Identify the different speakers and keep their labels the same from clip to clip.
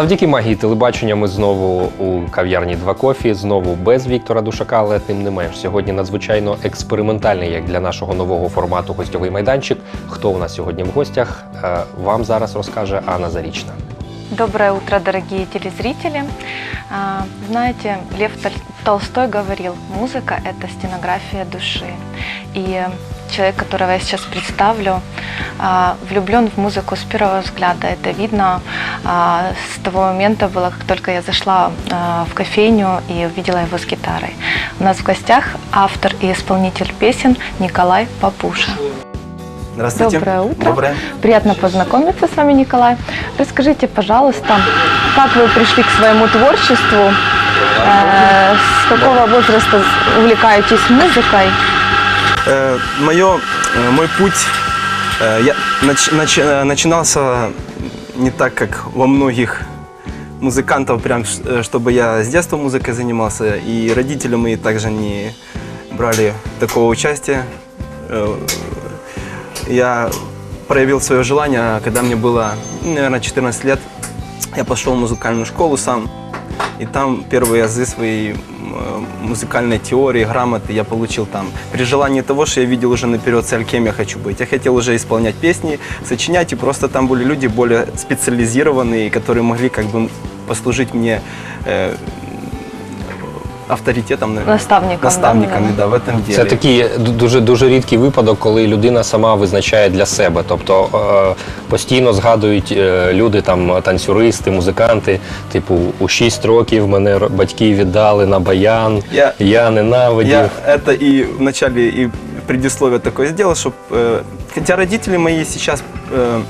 Speaker 1: Завдяки магії телебачення ми знову у кав'ярні Два Кофі, знову без Віктора Душака, але тим не менш. Сьогодні надзвичайно експериментальний, як для нашого нового формату гостьовий майданчик. Хто у нас сьогодні в гостях? е, Вам зараз розкаже Анна Зарічна.
Speaker 2: Доброе утро, дорогие телезрители. Знаете, Лев Толстой говорил, музыка – это стенография души. И человек, которого я сейчас представлю, а, влюблен в музыку с первого взгляда. Это видно а, с того момента было, как только я зашла а, в кофейню и увидела его с гитарой. У нас в гостях автор и исполнитель песен Николай Папуша.
Speaker 3: Здравствуйте.
Speaker 2: Доброе утро.
Speaker 3: Доброе.
Speaker 2: Приятно познакомиться с вами, Николай. Расскажите, пожалуйста, как вы пришли к своему творчеству? Э, С какого возраста увлекаетесь музыкой?
Speaker 3: Э, моё, э, мой путь э, я, нач- нач- э, начинался не так, как во многих музыкантов, прям, э, чтобы я с детства музыкой занимался, и родители мои также не брали такого участия. Я проявил свое желание, когда мне было, ну, наверное, 14 лет. Я пошел в музыкальную школу сам, и там первые азы э, музыкальной теории, грамоты я получил там. При желании того, что я видел уже наперед цель, кем я хочу быть. Я хотел уже исполнять песни, сочинять, и просто там были люди более специализированные, которые могли как бы послужить мне э, авторитетом, наверное.
Speaker 2: Наставником, да,
Speaker 3: наставниками,
Speaker 2: наверное?
Speaker 3: да, в этом деле.
Speaker 1: Це такий ду- дуже дуже рідкий випадок, коли людина сама визначає для себе. Тобто е, постійно згадують е, люди, там танцюристи, музиканти. Типу, у 6 років мене ро- батьки віддали на баян,
Speaker 3: Я-
Speaker 1: я ненавидів.
Speaker 3: Я это и в начале и предисловие такое сделал, чтобы хотя родители мои сейчас э,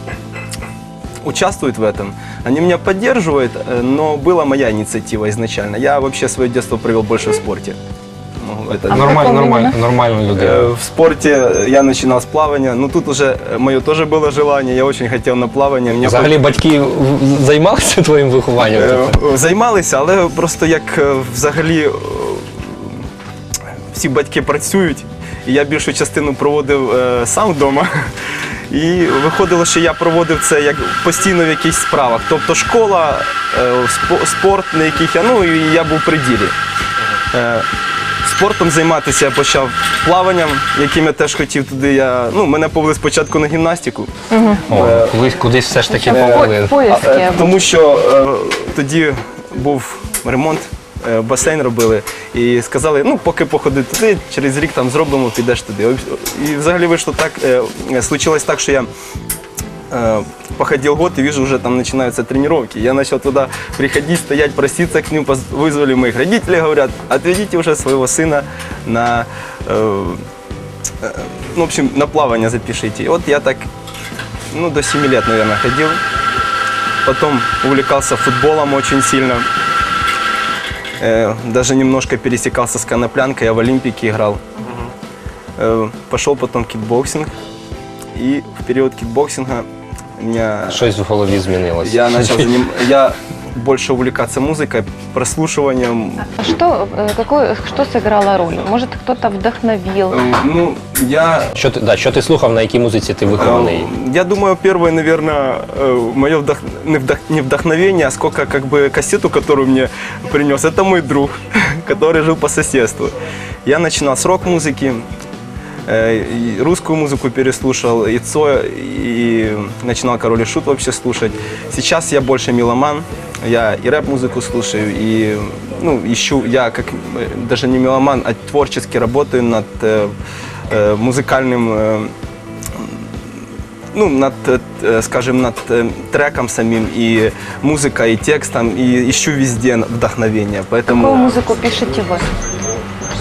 Speaker 3: участвуют в этом, они меня поддерживают, э, но была моя инициатива изначально. Я вообще свое детство провел больше в спорте. Могу это
Speaker 2: А в
Speaker 1: Нормально,
Speaker 2: каком
Speaker 1: нормально,
Speaker 2: именно?
Speaker 1: нормально людина.
Speaker 3: Э, В спорте я начинал с плавания, но тут уже мое тоже было желание, я очень хотел на плавание. Мне
Speaker 1: Взагалі батьки в- займалися твоїм вихованням?
Speaker 3: Е,
Speaker 1: Тобто,
Speaker 3: Займалися, але просто як е, взагалі е, всі батьки працюють, і я більшу частину проводив е, сам вдома. І виходило, що я проводив це як постійно в якихось справах. Тобто школа, е, спорт, на яких я, ну і я був при ділі. Е, Спортом займатися я почав плаванням, яким я теж хотів туди. Я, ну, мене повели спочатку на гімнастику.
Speaker 1: О, колись кудись все ж таки повели.
Speaker 3: Е, Тому що е, тоді був ремонт, е, басейн робили, і сказали, ну поки походи туди, через рік там зробимо, підеш туди. І взагалі вийшло так, е, е, случилось так, що я э, походил год и вижу, уже там начинаются тренировки. Я начал туда приходить, стоять, проситься к ним, поз- вызвали моих родителей, говорят, отведите уже своего сына на, э, э, ну, в общем, на плавание запишите. И вот я так, ну, до 7 лет, наверное, ходил. Потом увлекался футболом очень сильно. Э, даже немножко пересекался с коноплянкой, я в Олимпике играл. Э, пошел потом кикбоксинг. И в период кикбоксинга у меня
Speaker 1: Щось в голові змінилося.
Speaker 3: я начал заним... я больше увлекаться музыкой, прослушиванием.
Speaker 2: А Что, э, какую, что сыграло роль? Может, кто-то вдохновил?
Speaker 3: Э, Ну, я
Speaker 1: Що ти, да, що ти слухав, на якій музиці ти вихований?
Speaker 3: Э, Я думаю, первое, наверное, мое вдох... не, вдох... не вдохновение, а сколько как бы кассету, которую мне принес, это мой друг, который жил по соседству. Я начинал с рок-музыки, э, и русскую музыку переслушал, и Цоя, и начинал Король и Шут вообще слушать. Сейчас я больше меломан, я и рэп-музыку слушаю, и ну, ищу, я как э, даже не меломан, а творчески работаю над э, э, музыкальным э, ну, над, э, скажем, над э, треком самим, и музыкой, и текстом, и ищу везде вдохновение.
Speaker 2: Какую
Speaker 3: Поэтому
Speaker 2: музыку пишете вы?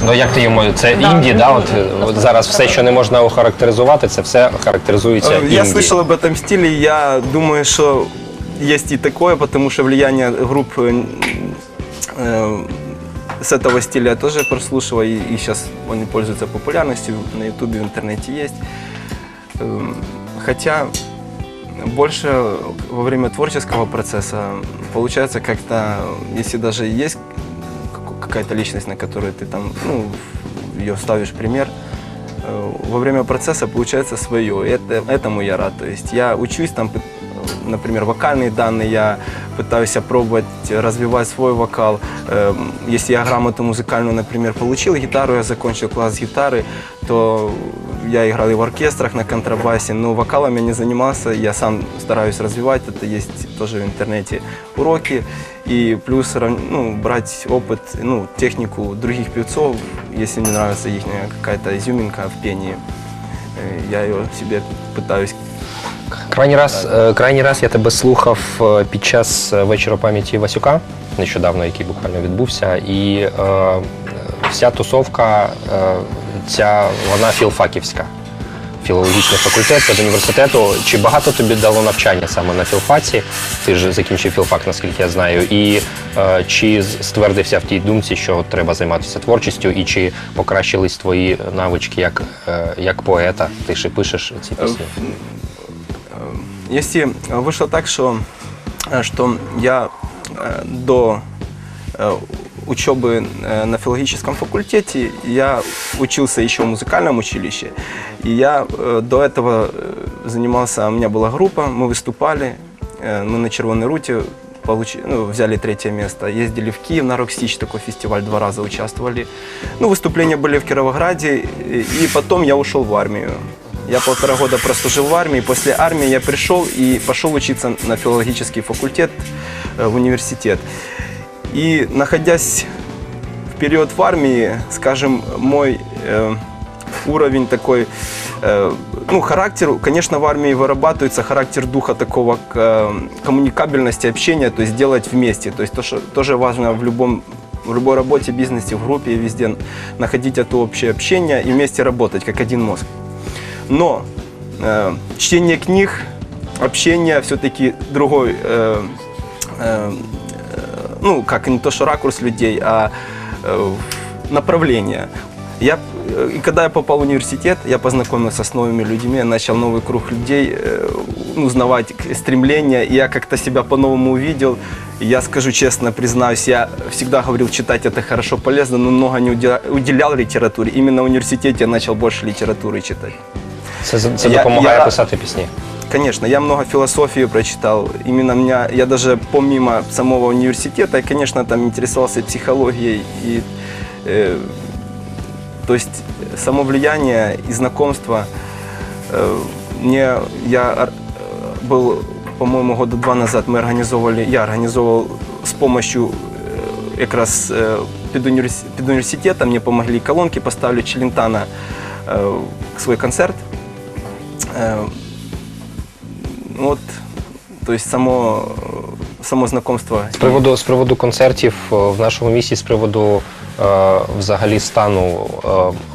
Speaker 1: Ну як ти йому це
Speaker 2: Да.
Speaker 1: інді, да? От, от зараз все, що не можна охарактеризувати, це все характеризується
Speaker 3: Э,
Speaker 1: інді.
Speaker 3: я слышал об этом стиле, и я думаю, что есть и такое, потому что влияние групп э, э, с этого стиля я тоже прослушивал, и, и сейчас он пользуется популярностью, на ютубе, в интернете есть. Эм, Хотя больше во время творческого процесса получается как-то, если даже есть как- какая-то личность, на которую ты там, ну, ее ставишь пример, э, во время процесса получается свое. И это, этому я рад. То есть я учусь там, пы- например, вокальные данные, я пытаюсь пробовать развивать свой вокал. Эм, Если я грамоту музыкальную, например, получил гитару, я закончил класс гитары, то я играл и в оркестрах на контрабасе, но вокалом я не занимался, я сам стараюсь развивать, это есть тоже в интернете уроки, и плюс рав- ну, брать опыт, ну, технику других певцов, если мне нравится их какая-то изюминка в пении, э, я ее себе пытаюсь
Speaker 1: Крайній раз, е, крайній раз я тебе слухав е, під час е, вечора пам'яті Васюка, нещодавно, який буквально відбувся, і е, вся тусовка, е, ця вона філфаківська. Філологічний факультет педуніверситету. Чи багато тобі дало навчання саме на філфаці? Ти ж закінчив філфак, наскільки я знаю. І е, чи з- ствердився в тій думці, що треба займатися творчістю, і чи покращились твої навички як, е, як поета? Ти ж і пишеш ці пісні?
Speaker 3: Если вышло так, что, э, что я э, до э, учебы э, на филологическом факультете я учился еще в музыкальном училище. И я э, до этого э, занимался, у меня была группа, мы выступали, э, мы на Червоной Руте получи- ну, взяли третье место. Ездили в Киев на Рокстич, такой фестиваль, два раза участвовали. Ну, выступления были в Кировограде, и и потом я ушел в армию. Я полтора года прослужил в армии. После армии я пришел и пошел учиться на филологический факультет э, в университет. И находясь в период в армии, скажем, мой э, уровень такой, э, ну, характер, конечно, в армии вырабатывается характер духа такого э, коммуникабельности, общения, то есть делать вместе. То есть то, что тоже важно в любом в любой работе, бизнесе, в группе, везде находить это общее общение и вместе работать, как один мозг. Но э, чтение книг, общение все-таки другой, э, э, ну, как не то, что ракурс людей, а э, направление. Я, э, и когда я попал в университет, я познакомился с новыми людьми, я начал новый круг людей э, ну, узнавать к- стремления, и я как-то себя по-новому увидел. И Я скажу честно, признаюсь, я всегда говорил, читать это хорошо, полезно, но много не уделя- уделял литературе. Именно в университете я начал больше литературы читать.
Speaker 1: Це, це
Speaker 3: Я-
Speaker 1: допомагає
Speaker 3: я-
Speaker 1: писати пісні.
Speaker 3: Конечно, я много философии прочитал. Именно меня, я даже помимо самого университета, я, конечно, там интересовался психологией и, э, то есть само влияние и знакомство. Э, мне я ор- э, был, по-моему, года два назад мы организовывали, я организовывал с помощью э, как раз э, педуниверс- педуниверситета, мне помогли колонки поставлю Челентана э, свой концерт. Э, ну от, то есть само, само знакомство.
Speaker 1: З приводу, з приводу концертів е, в нашому місті, з приводу е, взагалі стану е,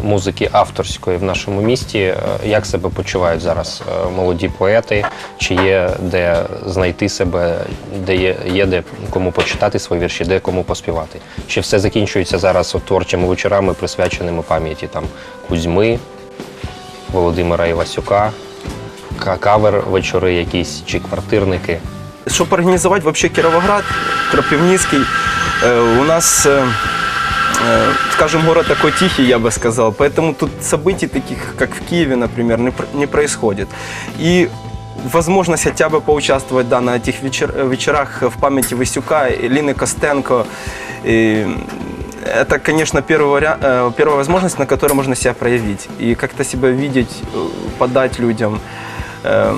Speaker 1: музики авторської в нашому місті, е, як себе почувають зараз е, молоді поети? Чи є де знайти себе, де є, є де кому почитати свої вірші, де кому поспівати? Чи все закінчується зараз от творчими вечорами, присвяченими пам'яті там Кузьми, Володимира Івасюка, ка- кавер вечори якісь чи квартирники?
Speaker 3: Чтобы организовать вообще Кировоград, Кропивницкий, э, у нас, э, э, скажем, город такой тихий, я бы сказал, поэтому тут событий таких, как в Киеве, например, не, пр- не происходит. И возможность хотя бы поучаствовать да, на этих вечер- вечерах в памяти Васюка, Лины Костенко, и это, конечно, первый вариа- э, первая возможность, на которой можно себя проявить и как-то себя видеть, э, подать людям. Э,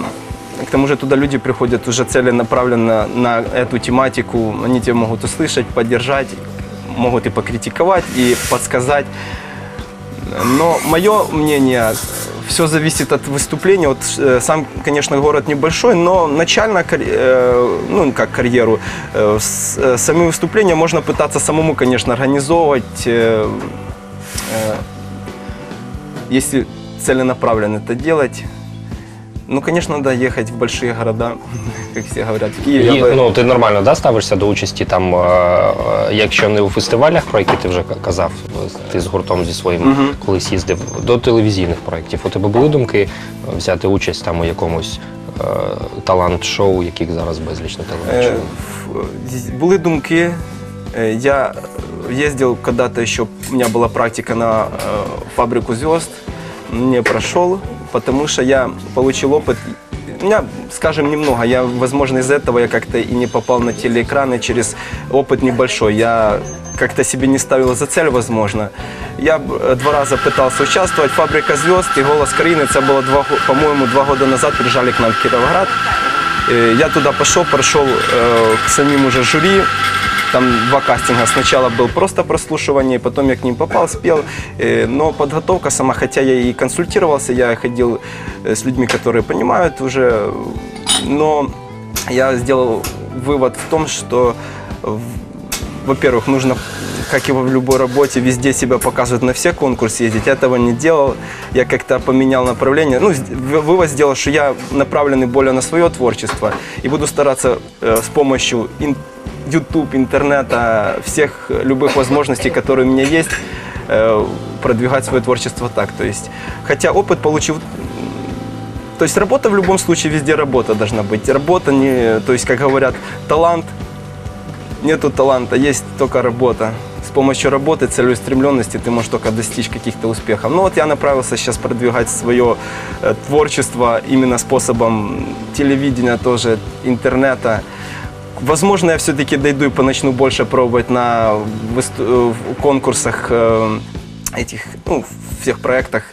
Speaker 3: К тому же туда люди приходят уже целенаправленно на эту тематику. Они тебя могут услышать, поддержать, могут и покритиковать, и подсказать. Но мое мнение, все зависит от выступления. Вот э, сам, конечно, город небольшой, но начально, э, ну как карьеру, э, с- э, сами выступления можно пытаться самому, конечно, организовывать, э, э, если целенаправленно это делать. Ну, конечно, надо ехать в большие города, как все говорят. В Киев. я
Speaker 1: І,
Speaker 3: бы-
Speaker 1: ну, ти нормально да, ставишся до участі там, е, е, якщо не у фестивалях, про які ти вже к- казав, ти з гуртом зі своїм
Speaker 3: Мгм.
Speaker 1: колись їздив, до телевізійних проєктів. У тебе були думки е, взяти участь там у якомусь е, талант-шоу, яких зараз безліч на
Speaker 3: Е,
Speaker 1: телебаченні?
Speaker 3: в- з- Були думки. Е, Я ездил когда-то еще, у меня была практика на э, фабрику звезд, не прошел, потому что я получил опыт У меня, скажем, немного. Я, возможно, из-за этого я как-то и не попал на телеэкраны через опыт небольшой. Я как-то себе не ставил за цель, возможно. Я э, два раза пытался участвовать. «Фабрика звезд» и «Голос Краины» это было, два, го- по-моему, два года назад приезжали к нам в Кировоград. Э, Я туда пошел, прошел э, к самим уже жюри. Там два кастинга. Сначала был просто прослушивание, потом я к ним попал, спел. Э, Но подготовка сама, хотя я и консультировался, я ходил э, с людьми, которые понимают уже, но я сделал вывод в том, что, во-первых, нужно, как и в любой работе, везде себя показывать, на все конкурсы ездить. Я этого не делал. Я как-то поменял направление. Ну, вывод сделал, что я направленный более на свое творчество и буду стараться э, с помощью ин- YouTube, интернета, всех любых возможностей, которые у меня есть, э, продвигать свое творчество так. То есть, хотя опыт получил то есть работа в любом случае везде работа должна быть. Работа не, то есть, как говорят, талант, нету таланта, есть только работа. С помощью работы, целеустремленности ты можешь только достичь каких-то успехов. Ну вот я направился сейчас продвигать свое э, творчество именно способом телевидения тоже, интернета. Возможно, я все-таки дойду и поначну больше пробовать на высту- э, в конкурсах э, этих, ну, всех проектах.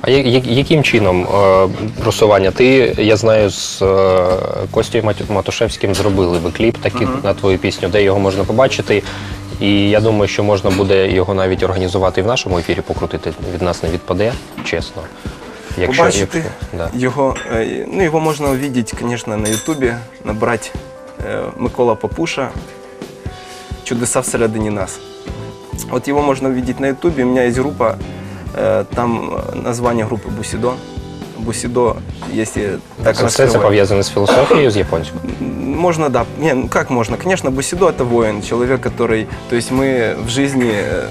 Speaker 1: А я- я- яким чином е, просування? Ти, я знаю, з е, Костю Мат- Матушевським зробили ви кліп такий на твою пісню, де його можна побачити. І я думаю, що можна буде його навіть організувати і в нашому ефірі покрутити. Від нас не відпаде, чесно.
Speaker 3: Побачити
Speaker 1: якщо- да.
Speaker 3: його, е, ну, його можна увидеть, звісно, на Ютубі, набрати е, Микола Папуша «Чудеса всередині нас». От його можна увидеть на Ютубі. У мене є група, е, там е, названня групи Бусідо. Бусідо, якщо так
Speaker 1: Це все це
Speaker 3: розкривати.
Speaker 1: пов'язане з філософією, з японською.
Speaker 3: Можно, да. Не, ну как можно? Конечно, Бусидо это воин, человек, который... То есть мы в жизни... э,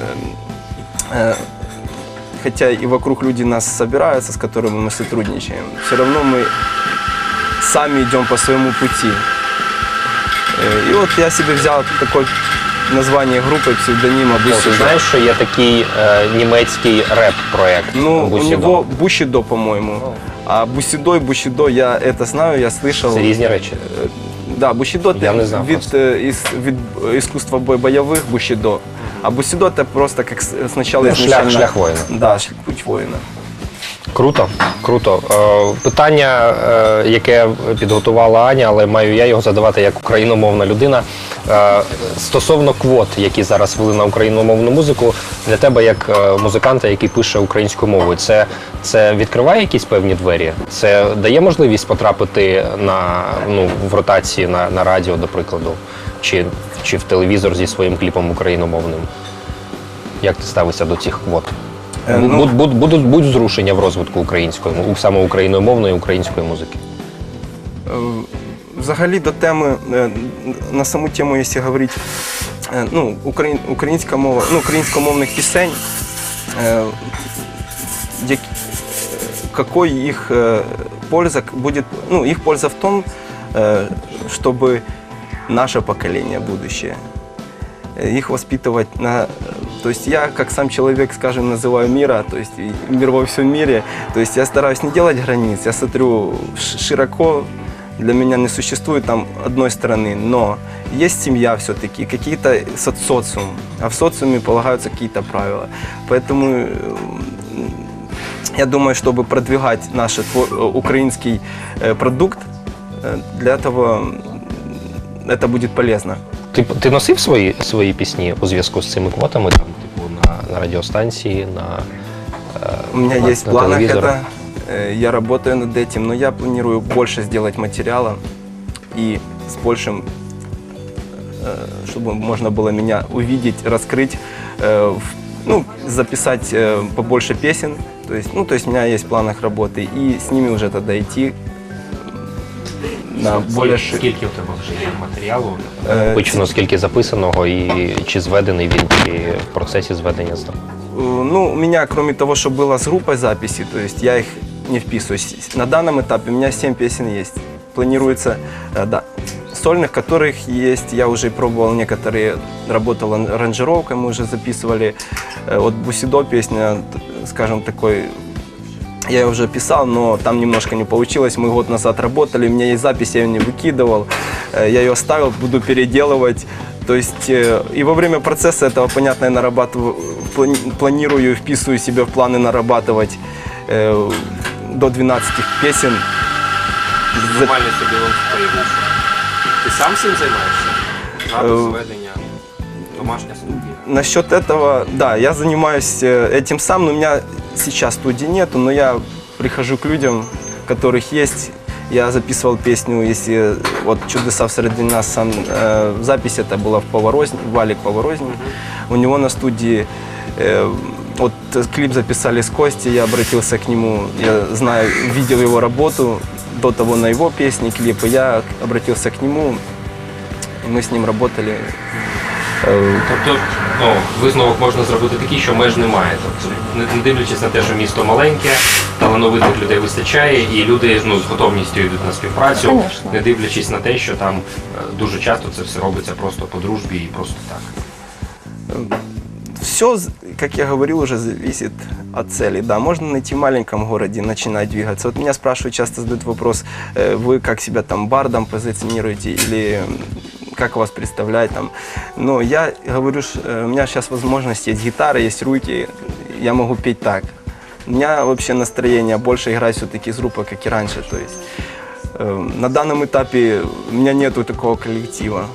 Speaker 3: э, хотя и вокруг люди нас собираются, с которыми мы сотрудничаем, все равно мы сами идем по своему пути. Э, и вот я себе взял такое название группы, псевдонима
Speaker 1: Ти
Speaker 3: Бусидо.
Speaker 1: знаєш, що є такий е, німецький реп-проект?
Speaker 3: Ну,
Speaker 1: Бусідо?
Speaker 3: у него Бусидо, по-моему. А Бусидо и Бусидо, я это знаю, я слышал.
Speaker 1: Це різні речі.
Speaker 3: Е, Да, бусідо
Speaker 1: Я
Speaker 3: це
Speaker 1: не знав
Speaker 3: від,
Speaker 1: просто.
Speaker 3: е, із, від е, іскусства бой- бойових бусідо. А бусідо це просто як с- спочатку
Speaker 1: Ну, шлях-
Speaker 3: ізначально-
Speaker 1: шлях воїна.
Speaker 3: Да, шлях- путь воїна.
Speaker 1: Круто, круто. Е, питання, е, яке підготувала Аня, але маю я його задавати як україномовна людина. Е, стосовно квот, які зараз ввели на україномовну музику, для тебе, як е, музиканта, який пише українською мовою, це, це відкриває якісь певні двері? Це дає можливість потрапити на ну, в ротації на, на радіо, до прикладу, чи, чи в телевізор зі своїм кліпом україномовним? Як ти ставишся до цих квот?
Speaker 3: Е, ну-
Speaker 1: Буд- буд- будуть, будуть зрушення в розвитку української мо- саме україномовної української музики.
Speaker 3: Е, Взагалі до теми, е, на саму тему, якщо говорити, е, ну, українська мова, ну, українськомовних пісень, як, какой їх польза будет, ну, их польза в том, э, чтобы наше поколение будущее, э, их воспитывать на... То есть я, как сам человек, скажем, называю мира, то есть и мир во всем мире, то есть я стараюсь не делать границ, я смотрю ш- широко, для меня не существует там одной стороны, но есть семья все-таки, какие-то со- социум, а в социуме полагаются какие-то правила. Поэтому э, я думаю, чтобы продвигать наш тво- э, украинский э, продукт, э, для этого м, это будет полезно.
Speaker 1: Ти, ти носив свої, свої пісні у зв'язку з цими квотами, там, типу, на, на радіостанції, на, е,
Speaker 3: У меня
Speaker 1: на,
Speaker 3: есть в
Speaker 1: на
Speaker 3: планах
Speaker 1: телевізор?
Speaker 3: это, э, я работаю над этим, но я планирую больше сделать материала и с большим, э, чтобы можно было меня увидеть, раскрыть, э, в- ну, записать э, побольше песен. То есть, ну, то есть у меня есть в планах работы, и с ними уже тогда идти на более ши-
Speaker 1: Скільки у тебе вже є матеріалу?
Speaker 3: Е,
Speaker 1: Почно, скільки записаного і чи зведений він, чи в процесі зведення здав?
Speaker 3: Э, Ну, у меня, кроме того, что было с группой записи, то есть я их не вписываюсь. На данном этапе у меня 7 песен есть. Планируется, э, да, сольных, которых есть. Я уже пробовал некоторые, работал ан- аранжировкой, мы уже записывали. Э, Вот Бусидо песня, т- скажем, такой Я ее уже писал, но там немножко не получилось. Мы год назад работали, у меня есть запись, я ее не выкидывал. Э, Я ее оставил, буду переделывать. То есть э, и во время процесса этого, понятно, я нарабатываю, плани- планирую, вписываю себе в планы нарабатывать э, до 12 песен. За-
Speaker 1: Нормально собі він появився. Ти сам цим займаєшся?
Speaker 3: Запис,
Speaker 1: зведення, домашня студія.
Speaker 3: Насчет этого, да, я занимаюсь э, этим сам, но у меня сейчас студии нету, но я прихожу к людям, которых есть. Я записывал песню, если вот «Чудеса в среди нас», сам, э, запись это была в Поворозне, Валик Поворозне. У него на студии э, вот э, клип записали с Костей, я обратился к нему, я знаю, видел его работу, до того на его песни, клипы, я обратился к нему, и мы с ним работали. Э,
Speaker 1: Тобто, ну, висновок можна зробити такий, що меж немає. Тобто, не, дивлячись на те, що місто маленьке, талановитих людей вистачає, і люди ну, з готовністю йдуть на співпрацю,
Speaker 2: Конечно.
Speaker 1: не дивлячись на те, що там е, дуже часто це все робиться просто по дружбі і просто так.
Speaker 3: все, как я говорил, уже зависит от цели. Да, можно найти в маленьком городе, начинать двигаться. Вот меня спрашивают, часто задают вопрос, э, вы как себя там бардом позиционируете или как вас представлять там. Но я говорю, ш- э, у меня сейчас возможность есть гитара, есть руки, я могу петь так. У меня вообще настроение больше играть все-таки с группой, как и раньше. То есть э, на данном этапе у меня нету такого коллектива.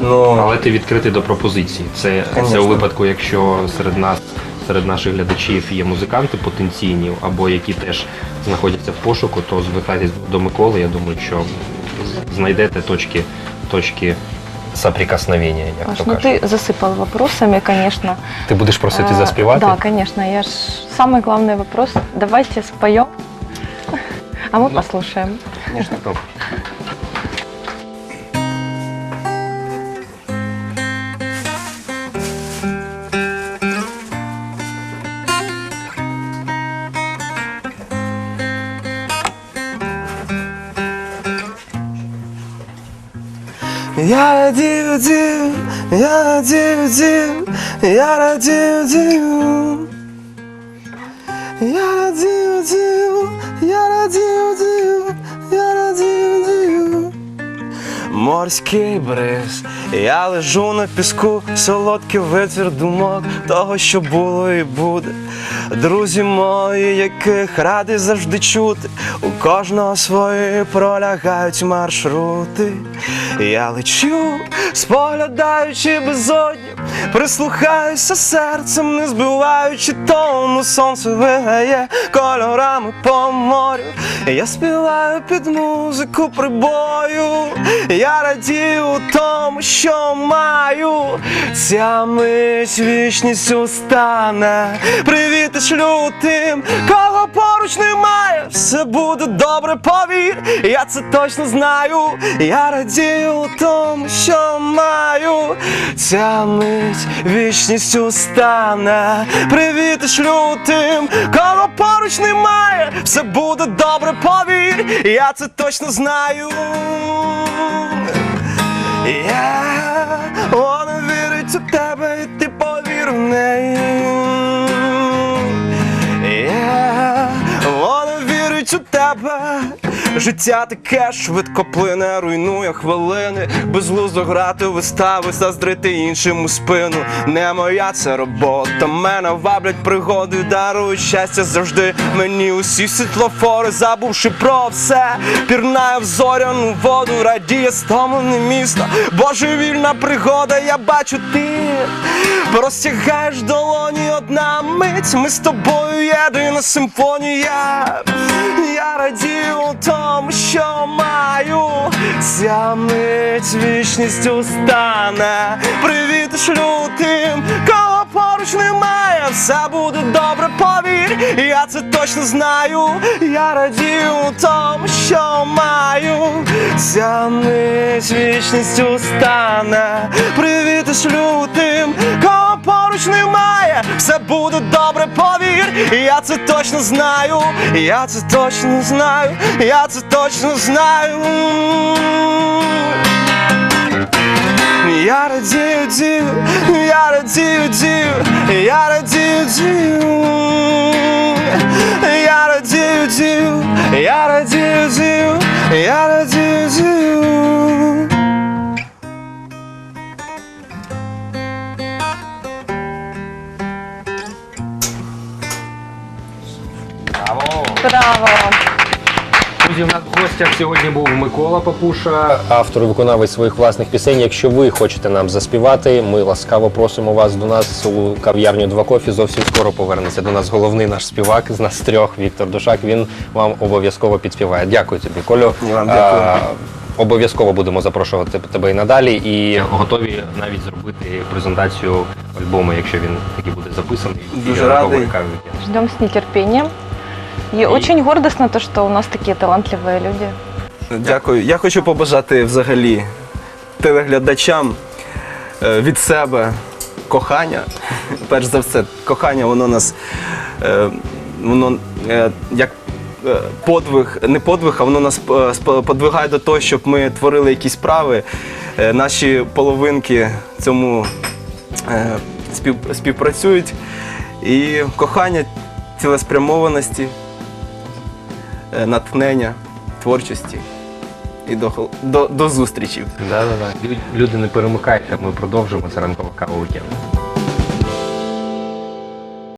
Speaker 3: Но
Speaker 1: Але ти відкритий до пропозицій. Це, це
Speaker 3: Конечно.
Speaker 1: у випадку, якщо серед нас, серед наших глядачів є музиканти потенційні, або які теж знаходяться в пошуку, то звертайтесь до Миколи. Я думаю, що з- знайдете точки, точки соприкосновення, як
Speaker 2: Маш,
Speaker 1: то
Speaker 2: ну
Speaker 1: кажуть.
Speaker 2: ты засыпал вопросами, конечно.
Speaker 1: Ти будеш просити
Speaker 2: А,
Speaker 1: заспівати?
Speaker 2: Да, конечно. Я ж самый главный вопрос. Давайте споем, а мы
Speaker 1: Ну.
Speaker 2: послушаем.
Speaker 1: Конечно. Ну,
Speaker 3: Я радію дів, я радію дів, я радію дів. Я радію дів, я радію дів, я радію дів. Морський бриз, я лежу на піску, солодкий витвір думок того, що було і буде. Друзі мої, яких радий завжди чути, у кожного свої пролягають маршрути. Я лечу, споглядаючи безодні, прислухаюся серцем, не збиваючи тону, сонце виграє кольорами по морю. Я співаю під музику прибою, я радію тому, що маю. Ця мить вічністю стане. Привіт шлю тим, кого поруч немає. Все буде добре, повір, я це точно знаю. Я радію тому, що маю. Ця мить вічністю стане. Привіт шлю тим, кого поруч немає. Все буде добре, повір, я це точно знаю. Я вона вірить у тебе, і ти повір в неї. Тебе. Життя таке швидко плине, руйнує хвилини. Безглуздо грати вистави, заздрити іншим у спину. Не моя це робота, мене ваблять пригоди, дарують щастя завжди. Мені усі світлофори, забувши про все. Пірнає в зоряну воду, радіє стомлене місто. Божевільна пригода, я бачу ти. Простягаєш долоні одна мить, ми з тобою єдина симфонія. Я радію тому, що маю. Ця мить вічністю стане. Привіт шлю тим, кого поруч немає. Все буде добре, повір. Я це точно знаю. Я радію тому, що маю. Ця мить вічністю стане. Привіт шлю тим, кого поруч немає. Все буде добре, повір. Я це точно знаю. Я це точно знаю. Я це точно знаю. Я радію дів, я радію дів, я радію дів, я радію дів, я радію дів, я радію дів.
Speaker 2: Браво! Браво!
Speaker 1: Друзі, у нас в гостях сьогодні був Микола Папуша, автор і виконавець своїх власних пісень. Якщо ви хочете нам заспівати, ми ласкаво просимо вас до нас у кав'ярню Два Кофі. Зовсім скоро повернеться до нас головний наш співак з нас трьох Віктор Душак. Він вам обов'язково підспіває. Дякую тобі, Колю.
Speaker 3: Вам дякую.
Speaker 1: Обов'язково будемо запрошувати тебе і надалі, і готові навіть зробити презентацію альбому, якщо він таки буде записаний.
Speaker 3: Дуже радий.
Speaker 1: новий кав'ярні.
Speaker 2: Ждем с нетерпением. И очень гордостно то, что у нас такие талантливые люди.
Speaker 3: Дякую. Я хочу побажати взагалі телеглядачам е, від себе кохання. Перш за все, кохання, воно нас е, воно е, як е, подвиг, не подвиг, а воно нас е, сп- подвигає до того, щоб ми творили якісь справи. Е, Наші половинки цьому е, спів, співпрацюють. І кохання, цілеспрямованості, натхнення, творчості і до, до, до зустрічі.
Speaker 1: Да, да, да. Люди не перемикайте, ми продовжимо це ранкова кава вікенд.